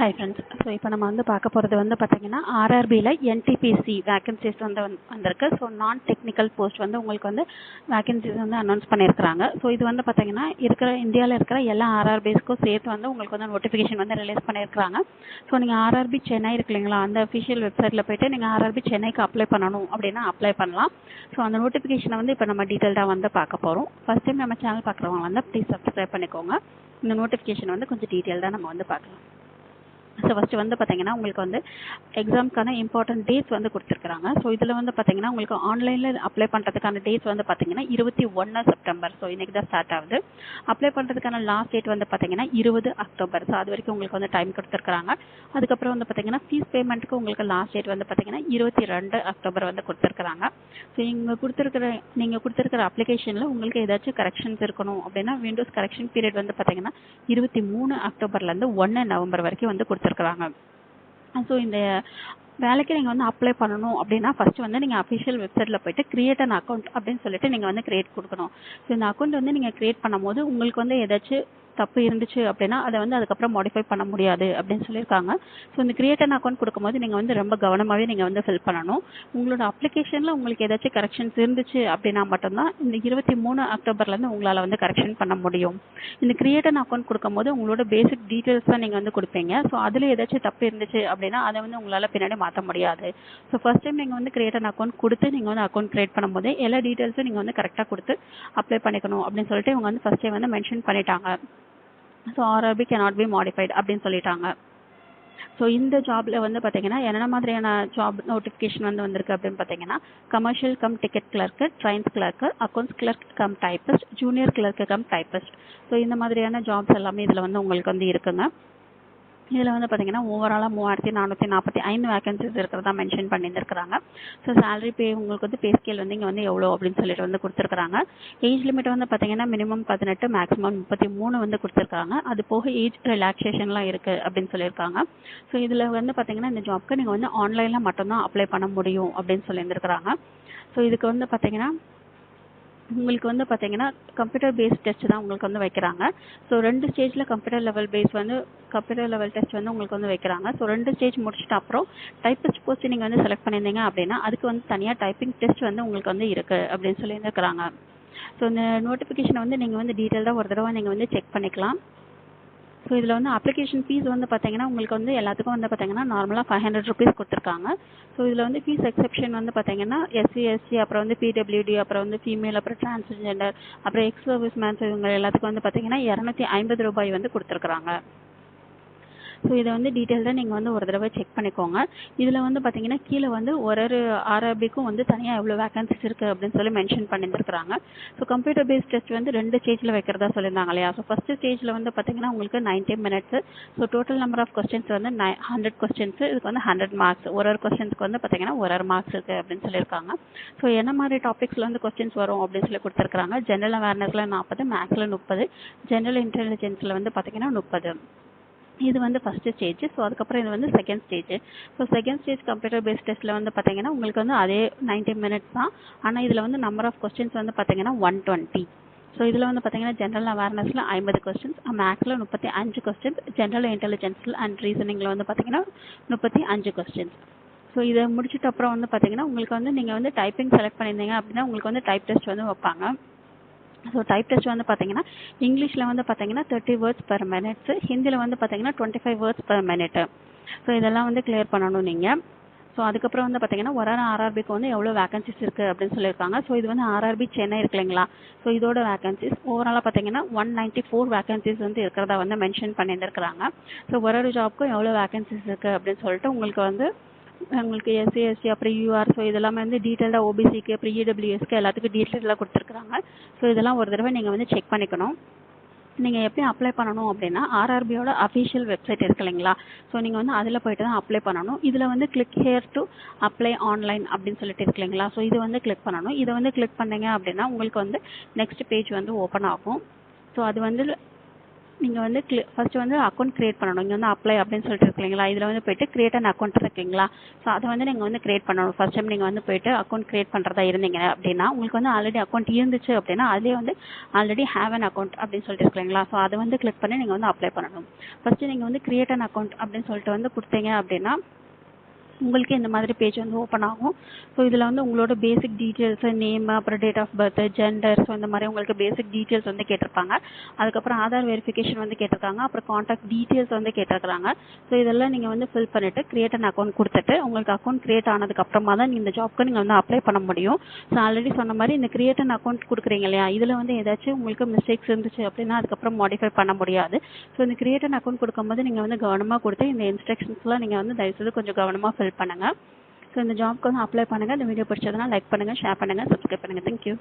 Hi friends so இப்போ நம்ம வந்து பார்க்க போகிறது வந்து பார்த்தீங்கன்னா ஆர்ஆர்பியில் என்டிபிசி வேக்கன்சிஸ் வந்து வந்திருக்கு. ஸோ நான் டெக்னிக்கல் போஸ்ட் வந்து உங்களுக்கு வந்து வேக்கன்சிஸ் வந்து அனௌன்ஸ் பண்ணியிருக்கிறாங்க ஸோ இது வந்து பார்த்தீங்கன்னா இருக்கிற இந்தியாவில் இருக்கிற எல்லா ஆர்ஆர்பிஸ்க்கும் சேர்த்து வந்து உங்களுக்கு வந்து நோட்டிஃபிகேஷன் வந்து ரிலீஸ் பண்ணியிருக்கிறாங்க ஸோ நீங்கள் ஆர்ஆர்பி சென்னை இருக்கு இல்லைங்களா அந்த அஃபிஷியல் வெப்சைட்டில் போயிட்டு நீங்கள் ஆர்ஆர்பி சென்னைக்கு அப்ளை பண்ணணும் அப்படின்னா அப்ளை பண்ணலாம். ஸோ அந்த நோட்டிஃபிகேஷனை வந்து இப்போ நம்ம டீட்டெயில்டாக வந்து பார்க்க போகிறோம் ஃபர்ஸ்ட் டைம் நம்ம சேனல் பார்க்குறவங்க வந்து ப்ளீஸ் சப்ஸ்கிரைப் பண்ணிக்கோங்க. இந்த நோட்டிஃபிகேஷன் வந்து கொஞ்சம் டீட்டெயில்டாக நம்ம வந்து பார்க்கலாம். ஸோ ஃபஸ்ட்டு வந்து பார்த்தீங்கன்னா உங்களுக்கு வந்து எக்ஸாம்க்கான இம்பார்ட்டன்ட் டேட்ஸ் வந்து கொடுத்துருக்காங்க ஸோ இதில் வந்து பார்த்தீங்கன்னா உங்களுக்கு ஆன்லைனில் அப்ளை பண்ணுறதுக்கான டேட்ஸ் வந்து பார்த்தீங்கன்னா இருபத்தி ஒன்று செப்டம்பர். ஸோ இன்னைக்கு தான் ஸ்டார்ட் ஆகுது. அப்ளை பண்ணுறதுக்கான லாஸ்ட் டேட் வந்து பார்த்தீங்கன்னா இருபது அக்டோபர். ஸோ அது வரைக்கும் உங்களுக்கு வந்து டைம் கொடுத்துருக்காங்க அதுக்கப்புறம் வந்து பார்த்தீங்கன்னா ஃபீஸ் பேமெண்ட்டுக்கு உங்களுக்கு லாஸ்ட் டேட் வந்து பார்த்தீங்கன்னா இருபத்தி ரெண்டு அக்டோபர் வந்து கொடுத்துருக்காங்க ஸோ இங்கே கொடுத்துருக்கிற நீங்கள் கொடுத்துருக்கிற அப்ளிகேஷனில் உங்களுக்கு ஏதாச்சும் கரெக்ஷன்ஸ் இருக்கணும் அப்படின்னா விண்டோஸ் கரெக்ஷன் பீரியட் வந்து பார்த்தீங்கன்னா இருபத்தி மூணு அக்டோபர்லேருந்து ஒன்று நவம்பர் வரைக்கும் வந்து கொடுத்துருக்காங்க. ஸோ இந்த வேலைக்கு நீங்கள் வந்து அப்ளை பண்ணணும் அப்படின்னா ஃபர்ஸ்ட் வந்து நீங்கள் அஃபிஷியல் வெப்சைட்டில் போயிட்டு கிரியேட் அன் அக்கௌண்ட் அப்படின்னு சொல்லிட்டு நீங்கள் வந்து கிரியேட் கொடுக்கணும். ஸோ இந்த அக்கௌண்ட் வந்து நீங்கள் கிரியேட் பண்ணும்போது உங்களுக்கு வந்து ஏதாச்சும் தப்பு இருந்துச்சு அப்படின்னா அதை வந்து அதுக்கப்புறம் மாடிஃபை பண்ண முடியாது அப்படின்னு சொல்லியிருக்காங்க. ஸோ இந்த கிரியேட் அன் அக்கௌண்ட் கொடுக்கும்போது நீங்கள் வந்து ரொம்ப கவனமாகவே நீங்கள் வந்து ஃபில் பண்ணணும். உங்களோட அப்ளிகேஷனில் உங்களுக்கு ஏதாச்சும் கரெக்ஷன்ஸ் இருந்துச்சு அப்படின்னா மட்டும்தான் இந்த இருபத்தி மூணு அக்டோபர்லேருந்து உங்களால் வந்து கரெக்ஷன் பண்ண முடியும். இந்த கிரியேட் அன் அக்கௌண்ட் கொடுக்கும்போது உங்களோட பேசிக் டீட்டெயில்ஸ் தான் நீங்கள் வந்து கொடுப்பீங்க. ஸோ அதில் ஏதாச்சும் தப்பு இருந்துச்சு அப்படின்னா அதை வந்து உங்களால் பின்னாடி மாற்ற முடியாது. ஸோ ஃபர்ஸ்ட் டைம் நீங்கள் வந்து கிரியேட் அன் அக்கௌண்ட் கொடுத்து நீங்கள் வந்து அக்கௌண்ட் கிரியேட் பண்ணும்போது எல்லா டீட்டெயில்ஸும் நீங்கள் வந்து கரெக்டாக கொடுத்து அப்ளை பண்ணிக்கணும் அப்படின்னு சொல்லிட்டு இவங்க வந்து ஃபர்ஸ்ட் டைம் வந்து மென்ஷன் பண்ணிட்டாங்க. So RRB cannot be modified அப்படின்னு சொல்லிட்டாங்க. ஸோ இந்த ஜாப்ல வந்து பார்த்தீங்கன்னா என்னென்ன மாதிரியான ஜாப் நோட்டிஃபிகேஷன் வந்து வந்திருக்கு அப்படின்னு பார்த்தீங்கன்னா commercial cum ticket clerk trains clerk accounts clerk cum typist junior clerk cum typist so இந்த மாதிரியான ஜாப்ஸ் எல்லாமே இதில் வந்து உங்களுக்கு வந்து இருக்குங்க. இதில் வந்து பார்த்தீங்கன்னா ஓவராலாக மூவாயிரத்தி நானூற்றி நாற்பத்தி ஐந்து வேகன்சிஸ் இருக்கிறதா மென்ஷன் பண்ணியிருந்துருக்காங்க ஸோ சேலரி பே உங்களுக்கு வந்து பே ஸ்கேல் வந்து இங்கே வந்து எவ்வளோ அப்படின்னு சொல்லிட்டு வந்து கொடுத்துருக்காங்க ஏஜ் லிமிட் வந்து பார்த்தீங்கன்னா மினிமம் பதினெட்டு மேக்ஸிமம் முப்பத்தி மூணு வந்து கொடுத்துருக்காங்க அது போக ஏஜ் ரிலாக்ஸேஷன்லாம் இருக்குது அப்படின்னு சொல்லியிருக்காங்க. ஸோ இதில் வந்து பார்த்தீங்கன்னா இந்த ஜாப்க்கு நீங்கள் வந்து ஆன்லைனில் மட்டும்தான் அப்ளை பண்ண முடியும் அப்படின்னு சொல்லியிருந்துருக்குறாங்க. ஸோ இதுக்கு வந்து பார்த்தீங்கன்னா உங்களுக்கு வந்து பார்த்தீங்கன்னா கம்ப்யூட்டர் பேஸ்ட் டெஸ்ட் தான் உங்களுக்கு வந்து வைக்கிறாங்க. ஸோ ரெண்டு ஸ்டேஜில் கம்ப்யூட்டர் லெவல் பேஸ் வந்து கம்ப்யூட்டர் லெவல் டெஸ்ட் வந்து உங்களுக்கு வந்து வைக்கிறாங்க. ஸோ ரெண்டு ஸ்டேஜ் முடிச்சிட்ட அப்புறம் டைப்பிஸ்ட் போஸ்ட் நீங்கள் வந்து செலக்ட் பண்ணியிருந்தீங்க அப்படின்னா அதுக்கு வந்து தனியாக டைப்பிங் டெஸ்ட் வந்து உங்களுக்கு வந்து இருக்குது அப்படின்னு சொல்லியிருந்துருக்குறாங்க. ஸோ இந்த நோட்டிஃபிகேஷனை வந்து நீங்கள் வந்து டீட்டெயில்டாக ஒரு தடவை நீங்கள் வந்து செக் பண்ணிக்கலாம். ஸோ இதில் வந்து அப்ளிகேஷன் ஃபீஸ் வந்து பார்த்தீங்கன்னா உங்களுக்கு வந்து எல்லாத்துக்கும் வந்து பார்த்தீங்கன்னா நார்மலாக ஃபைவ் ஹண்ட்ரட் ருபீஸ் கொடுத்துருக்காங்க. ஸோ இதில் வந்து ஃபீஸ் எக்ஸெப்ஷன் வந்து பார்த்தீங்கன்னா எஸ்சி எஸ்சி அப்புறம் வந்து பிடபிள்யூடி அப்புறம் வந்து ஃபீமேல் அப்புறம் டிரான்ஸ்ஜெண்டர் அப்புறம் எக்ஸ் சர்வீஸ் மேன்ஸ் இவங்க எல்லாத்துக்கும் வந்து பார்த்தீங்கன்னா இரநூத்தி ஐம்பது ரூபாய் வந்து கொடுத்துருக்குறாங்க. ஸோ இதை வந்து டீட்டெயில்டாக நீங்கள் வந்து ஒரு தடவை செக் பண்ணிக்கோங்க. இதில் வந்து பார்த்தீங்கன்னா கீழே வந்து ஒரு ஒரு ஆர்ஆர்பிக்கும் வந்து தனியாக எவ்வளோ வேகன்சிஸ் இருக்குது அப்படின்னு சொல்லி மென்ஷன் பண்ணியிருந்துருக்காங்க ஸோ கம்ப்யூட்டர் பேஸ்ட் டெஸ்ட் வந்து ரெண்டு ஸ்டேஜில் வைக்கிறதா சொல்லியிருந்தாங்க இல்லையா? ஸோ ஃபஸ்ட்டு ஸ்டேஜில் வந்து பார்த்தீங்கன்னா உங்களுக்கு ninety minutes so total number of questions வந்து நை ஹண்ட்ரட் கொஸ்டின்ஸு இதுக்கு வந்து ஹண்ட்ரட் மார்க்ஸ் ஒரு ஒரு கொஸ்டின்ஸ்க்கு வந்து பார்த்தீங்கன்னா ஒரு ஒரு மார்க்ஸ் இருக்குது அப்படின்னு சொல்லியிருக்காங்க. ஸோ என்ன மாதிரி டாபிக்ஸில் வந்து கொஸ்டின்ஸ் வரும் அப்படின்னு சொல்லி கொடுத்துருக்காங்க ஜென்ரல் அவேர்னஸில் நாற்பது மேக்ஸில் முப்பது ஜென்ரல் இன்டெலிஜென்ஸில் வந்து பார்த்தீங்கன்னா முப்பது. இது வந்து ஃபஸ்ட்டு ஸ்டேஜ் ஸோ அதுக்கப்புறம் இது வந்து second stage so second stage computer based டெஸ்ட்டில் வந்து பார்த்தீங்கன்னா உங்களுக்கு வந்து அதே நைன்டி மினிட்ஸ் தான். ஆனால் இதில் வந்து நம்பர் ஆஃப் கொஸ்டின்ஸ் வந்து பார்த்தீங்கன்னா ஒன் டுவெண்ட்டி ஸோ இதில் வந்து பார்த்தீங்கன்னா ஜென்ரல் அவேர்னஸில் ஐம்பது கொஸ்டின்ஸ் மேக்ஸில் முப்பத்தி அஞ்சு கொஸ்டின்ஸ் ஜென்ரல் இன்டெலிஜென்ஸில் அண்ட் ரீசனிங்கில் வந்து பார்த்தீங்கன்னா முப்பத்தி அஞ்சு கொஸ்டின்ஸ் ஸோ இதை முடிச்சிட்ட அப்புறம் வந்து பார்த்தீங்கன்னா உங்களுக்கு வந்து நீங்கள் வந்து டைப்பிங் செலக்ட் பண்ணியிருந்தீங்க அப்படின்னா உங்களுக்கு வந்து டைப் டெஸ்ட் வந்து வைப்பாங்க. ஸோ டைப் டெஸ்ட் வந்து பார்த்தீங்கன்னா இங்கிலீஷில் வந்து பார்த்தீங்கன்னா தேர்ட்டி வேர்ட்ஸ் பெர் மினிட்ஸ் ஹிந்தியில் வந்து பார்த்தீங்கன்னா twenty five words per minute so இதெல்லாம் வந்து கிளியர் பண்ணணும் நீங்கள் ஸோ அதுக்கப்புறம் வந்து பார்த்தீங்கன்னா ஒரு ஆர்ஆர்பிக்கு வந்து எவ்வளோ வேகன்சிஸ் இருக்குது அப்படின்னு சொல்லியிருக்காங்க. ஸோ இது வந்து ஆர்ஆர்பி சென்னை இருக்கு இல்லைங்களா? ஸோ இதோட வேகன்சிஸ் ஓவராலாக பார்த்தீங்கன்னா ஒன் நைன்ட்டி ஃபோர் வேகன்சிஸ் வந்து இருக்கிறதா வந்து மென்ஷன் பண்ணியிருந்துருக்காங்க ஸோ ஒரு ஒரு ஜாப்க்கும் எவ்வளோ வேகன்சிஸ் இருக்குது அப்படின்னு சொல்லிட்டு உங்களுக்கு வந்து உங்களுக்கு எஸ்சி எஸ்டி அப்புறம் யூஆர் ஸோ இதெல்லாமே வந்து டீட்டெயில்டாக ஓபிசிக்கு அப்புறம் இடபிள்யூஎஸ்க்கு எல்லாத்துக்கும் டீட்டெயிலாக கொடுத்துருக்குறாங்க. ஸோ இதெல்லாம் ஒரு தடவை நீங்கள் வந்து செக் பண்ணிக்கணும். நீங்கள் எப்படி அப்ளை பண்ணணும் அப்படின்னா ஆர்ஆர்பியோட அஃபிஷியல் வெப்சைட் இருக்கு இல்லைங்களா? ஸோ நீங்கள் வந்து அதில் போயிட்டு தான் அப்ளை பண்ணணும். இதில் வந்து click here to apply online அப்படின்னு சொல்லிட்டு இருக்கு இல்லைங்களா? ஸோ இது வந்து கிளிக் பண்ணணும். இதை வந்து கிளிக் பண்ணீங்க அப்படின்னா உங்களுக்கு வந்து நெக்ஸ்ட் பேஜ் வந்து ஓப்பன் ஆகும். ஸோ அது வந்து நீங்கள் வந்து ஃபர்ஸ்ட் வந்து அக்கௌண்ட் கிரியேட் பண்ணணும். இங்கே வந்து அப்ளை அப்படின்னு சொல்லிட்டு இருக்கு இல்லைங்களா? இதில் வந்து போயிட்டு கிரியேட் அண்ட் அக்கௌண்ட் இருக்குங்களா ஸோ அதை வந்து நீங்கள் வந்து கிரியேட் பண்ணணும். ஃபர்ஸ்ட் டைம் நீங்கள் வந்து போயிட்டு அக்கௌண்ட் கிரியேட் பண்ணுறதா இருந்தீங்க அப்படின்னா உங்களுக்கு வந்து ஆல்ரெடி அக்கௌண்ட் இருந்துச்சு அப்படின்னா அதுலேயே வந்து ஆல்ரெடி ஹேவ் அன் அக்கௌண்ட் அப்படின்னு சொல்லிட்டு இருக்கு இல்லைங்களா? ஸோ அதை வந்து கிளிக் பண்ணி நீங்கள் வந்து அப்ளை பண்ணணும். ஃபர்ஸ்ட் நீங்கள் வந்து கிரியேட் அண்ட் அக்கௌண்ட் அப்படின்னு சொல்லிட்டு வந்து கொடுத்தீங்க அப்படின்னா உங்களுக்கு இந்த மாதிரி பேஜ் வந்து ஓப்பன் ஆகும். ஸோ இதில் வந்து உங்களோட பேசிக் டீட்டெயில்ஸ் நேம் அப்புறம் date of birth gender so இந்த மாதிரி உங்களுக்கு பேசிக் டீட்டெயில்ஸ் வந்து கேட்டிருப்பாங்க. அதுக்கப்புறம் ஆதார் வெரிஃபிகேஷன் வந்து கேட்டிருக்காங்க. அப்புறம் காண்டாக்ட் டீட்டெயில்ஸ் வந்து கேட்டிருக்காங்க ஸோ இதெல்லாம் நீங்கள் வந்து ஃபில் பண்ணிட்டு கிரியேட் அன் அக்கௌண்ட் கொடுத்துட்டு உங்களுக்கு அக்கௌண்ட் கிரியேட் ஆனதுக்கு அப்புறமா தான் இந்த ஜாப்க்கு நீங்கள் வந்து அப்ளை பண்ண முடியும். ஸோ ஆல்ரெடி சொன்ன மாதிரி இந்த கிரியேட் அன் அக்கௌண்ட் கொடுக்குறீங்க இல்லையா? இதில் வந்து ஏதாச்சும் உங்களுக்கு மிஸ்டேக்ஸ் இருந்துச்சு அப்படின்னா அதுக்கப்புறம் மாடிஃபை பண்ண முடியாது. ஸோ இந்த கிரியேட் அன் அக்கௌண்ட் கொடுக்கும்போது நீங்கள் வந்து கவனமாக கொடுத்து இந்த இன்ஸ்ட்ரக்ஷன்ஸ்லாம் நீங்கள் வந்து தயவுசெய்து கொஞ்சம் கவனமாக ஃபில் பண்ணுங்க. ஸோ இந்த ஜாப்க்கு வந்து அப்ளை பண்ணுங்க. இந்த வீடியோ பிடிச்சதுனா லைக் பண்ணுங்க ஷேர் பண்ணுங்க சப்ஸ்கிரைப் பண்ணுங்க. தேங்க்யூ